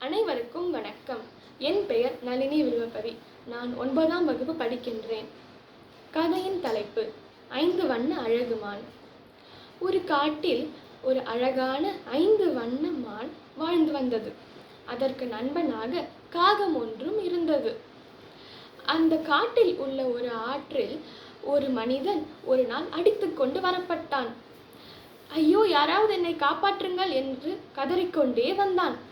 அனைவருக்கும் வணக்கம். என் பெயர் நளினி வில்வபரி நான் ஒன்பதாம் வகுப்பு படிக்கின்றேன். கதையின் தலைப்பு ஐந்து வண்ண அழகுமான். ஒரு காட்டில் ஒரு அழகான ஐந்து வண்ண மான் வாழ்ந்து வந்தது. அதற்கு நண்பனாக காகம் ஒன்றும் இருந்தது. அந்த காட்டில் உள்ள ஒரு ஆற்றில் ஒரு மனிதன் ஒரு நாள் அடித்துக்கொண்டு வரப்பட்டான். ஐயோ யாராவது என்னை காப்பாற்றுங்கள் என்று கதறிக்கொண்டே வந்தான்.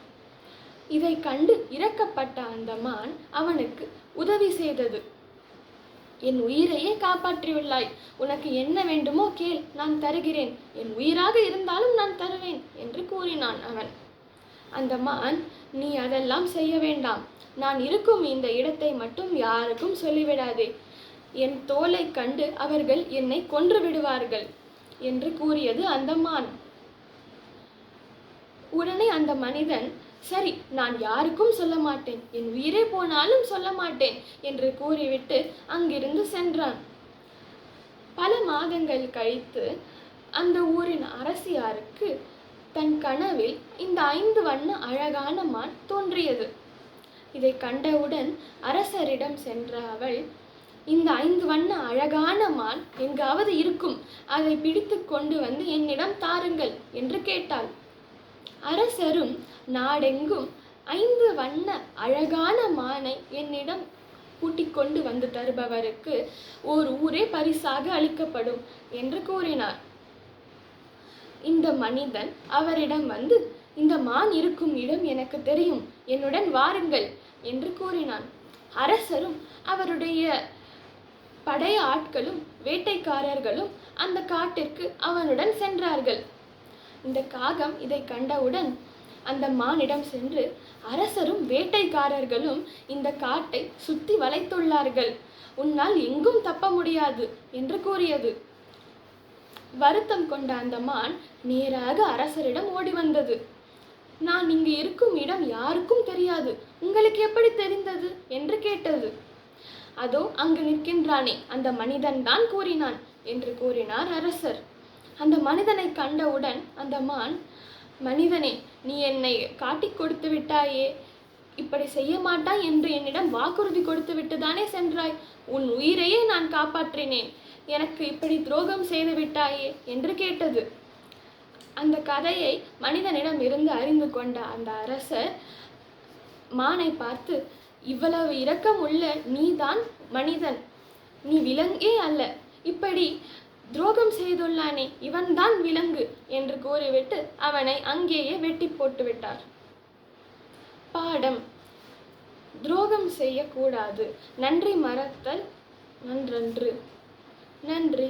இதை கண்டு இறக்கப்பட்ட அந்த மான் அவனுக்கு உதவி செய்தது. என் உயிரையே காப்பாற்றியுள்ளாய். உனக்கு என்ன வேண்டுமோ கேள். நான் தருகிறேன். என் உயிராக இருந்தாலும் நான் தருவேன் என்று கூறினான் அவன். அந்த மான் நீ அதெல்லாம் செய்ய வேண்டாம். நான் இருக்கும் இந்த இடத்தை மட்டும் யாருக்கும் சொல்லிவிடாதே. என் தோலை கண்டு அவர்கள் என்னை கொன்று விடுவார்கள் என்று கூறியது அந்த மான். உடனே அந்த மனிதன் சரி நான் யாருக்கும் சொல்ல மாட்டேன். என் உயிரே போனாலும் சொல்ல மாட்டேன் என்று கூறிவிட்டு அங்கிருந்து சென்றான். பல மாதங்கள் கழித்து அந்த ஊரின் அரசியாருக்கு தன் கனவில் இந்த ஐந்து வண்ண அழகான மான் தோன்றியது. இதை கண்டவுடன் அரசரிடம் சென்ற அவள் இந்த ஐந்து வண்ண அழகான மான் எங்காவது இருக்கும். அதை பிடித்து கொண்டு வந்து என்னிடம் தாருங்கள் என்று கேட்டாள். அரசரும் நாடெங்கும் ஐந்து வண்ண அழகான மானை என்னிடம் கூட்டிக் கொண்டு வந்து தருபவருக்கு ஓர் ஊரே பரிசாக அளிக்கப்படும் என்று கூறினார். இந்த மனிதன் அவரிடம் வந்து இந்த மான் இருக்கும் இடம் எனக்கு தெரியும் என்னுடன் வாருங்கள் என்று கூறினான். அரசரும் அவருடைய படைய ஆட்களும் வேட்டைக்காரர்களும் அந்த காட்டிற்கு அவனுடன் சென்றார்கள். இந்த காகம் இதை கண்டவுடன் அந்த மானிடம் சென்று அரசரும் வேட்டைக்காரர்களும் இந்த காட்டை சுற்றி வளைத்துள்ளார்கள். உன்னால் எங்கும் தப்ப முடியாது என்று கூறியது. வருத்தம் கொண்ட அந்த மான் நேராக அரசரிடம் ஓடி வந்தது. நான் இங்கு இருக்கும் இடம் யாருக்கும் தெரியாது. உங்களுக்கு எப்படி தெரிந்தது? என்று கேட்டது. அதோ அங்கு நிற்கின்றானே அந்த மனிதன் தான் கூறினான் என்று கூறினார் அரசர். அந்த மனிதனை கண்டவுடன் அந்த மான் மனிதனே நீ என்னை காட்டிக் கொடுத்து விட்டாயே. இப்படி செய்ய மாட்டாய் என்று என்னிடம் வாக்குறுதி கொடுத்து விட்டுதானே சென்றாய். உன் உயிரையே நான் காப்பாற்றினேன். எனக்கு இப்படி துரோகம் செய்து விட்டாயே என்று கேட்டது. அந்த கதையை மனிதனிடம் இருந்து அறிந்து கொண்ட அந்த அரசர் மானை பார்த்து இவ்வளவு இரக்கம் உள்ள நீதான் மனிதன். நீ விலங்கே அல்ல. இப்படி துரோகம் செய்துள்ளானே இவன்தான் விலங்கு என்று கூறிவிட்டு அவனை அங்கேயே வெட்டி போட்டு விட்டார் பாடம். துரோகம் செய்யக்கூடாது. நன்றி மறத்தல் நன்றன்று. நன்றி.